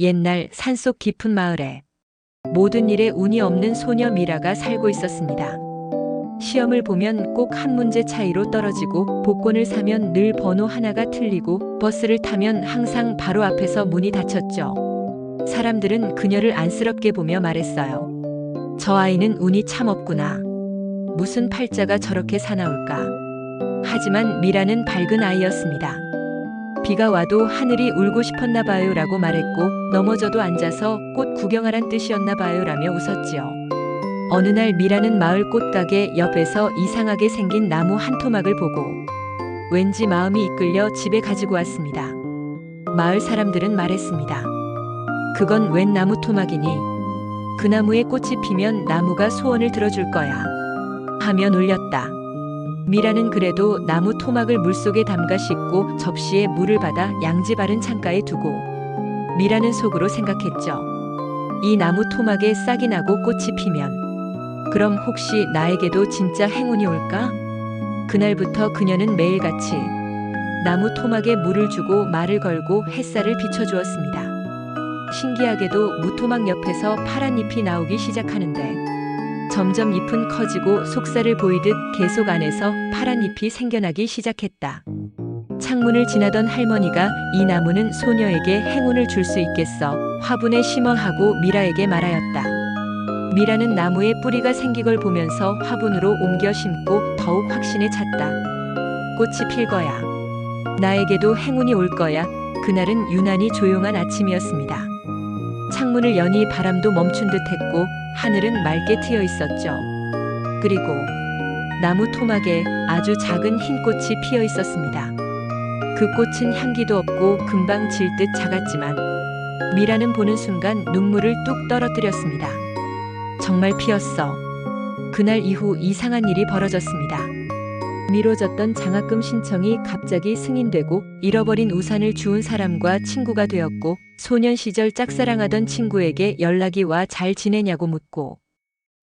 옛날 산속 깊은 마을에 모든 일에 운이 없는 소녀 미라가 살고 있었습니다. 시험을 보면 꼭 한 문제 차이로 떨어지고 복권을 사면 늘 번호 하나가 틀리고 버스를 타면 항상 바로 앞에서 문이 닫혔죠. 사람들은 그녀를 안쓰럽게 보며 말했어요. 저 아이는 운이 참 없구나. 무슨 팔자가 저렇게 사나울까. 하지만 미라는 밝은 아이였습니다. 비가 와도 하늘이 울고 싶었나 봐요 라고 말했고 넘어져도 앉아서 꽃 구경하란 뜻이었나 봐요 라며 웃었지요. 어느 날 미라는 마을 꽃가게 옆에서 이상하게 생긴 나무 한 토막을 보고 왠지 마음이 이끌려 집에 가지고 왔습니다. 마을 사람들은 말했습니다. 그건 웬 나무 토막이니? 그 나무에 꽃이 피면 나무가 소원을 들어줄 거야. 하며 놀렸다. 미라는 그래도 나무 토막을 물속에 담가 씻고 접시에 물을 받아 양지 바른 창가에 두고 미라는 속으로 생각했죠. 이 나무 토막에 싹이 나고 꽃이 피면 그럼 혹시 나에게도 진짜 행운이 올까? 그날부터 그녀는 매일같이 나무 토막에 물을 주고 말을 걸고 햇살을 비춰주었습니다. 신기하게도 무토막 옆에서 파란 잎이 나오기 시작하는데 점점 잎은 커지고 속살을 보이듯 계속 안에서 파란 잎이 생겨나기 시작했다. 창문을 지나던 할머니가 이 나무는 소녀에게 행운을 줄 수 있겠어 화분에 심어 하고 미라에게 말하였다. 미라는 나무에 뿌리가 생긴 걸 보면서 화분으로 옮겨 심고 더욱 확신에 찼다. 꽃이 필 거야. 나에게도 행운이 올 거야. 그날은 유난히 조용한 아침이었습니다. 창문을 여니 바람도 멈춘 듯 했고 하늘은 맑게 트여 있었죠. 그리고 나무 토막에 아주 작은 흰 꽃이 피어 있었습니다. 그 꽃은 향기도 없고 금방 질 듯 작았지만 미라는 보는 순간 눈물을 뚝 떨어뜨렸습니다. 정말 피었어. 그날 이후 이상한 일이 벌어졌습니다. 미뤄졌던 장학금 신청이 갑자기 승인되고 잃어버린 우산을 주운 사람과 친구가 되었고 소년 시절 짝사랑하던 친구에게 연락이 와 잘 지내냐고 묻고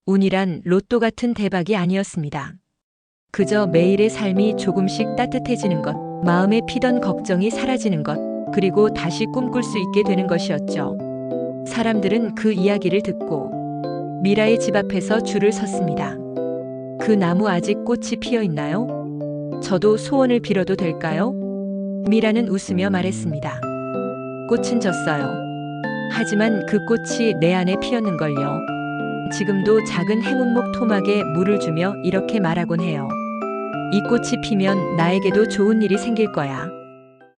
운이란 로또 같은 대박이 아니었습니다. 그저 매일의 삶이 조금씩 따뜻해지는 것, 마음에 피던 걱정이 사라지는 것, 그리고 다시 꿈꿀 수 있게 되는 것이었죠. 사람들은 그 이야기를 듣고 미라의 집 앞에서 줄을 섰습니다. 그 나무 아직 꽃이 피어 있나요? 저도 소원을 빌어도 될까요? 미라는 웃으며 말했습니다. 꽃은 졌어요. 하지만 그 꽃이 내 안에 피었는걸요. 지금도 작은 행운목 토막에 물을 주며 이렇게 말하곤 해요. 이 꽃이 피면 나에게도 좋은 일이 생길 거야.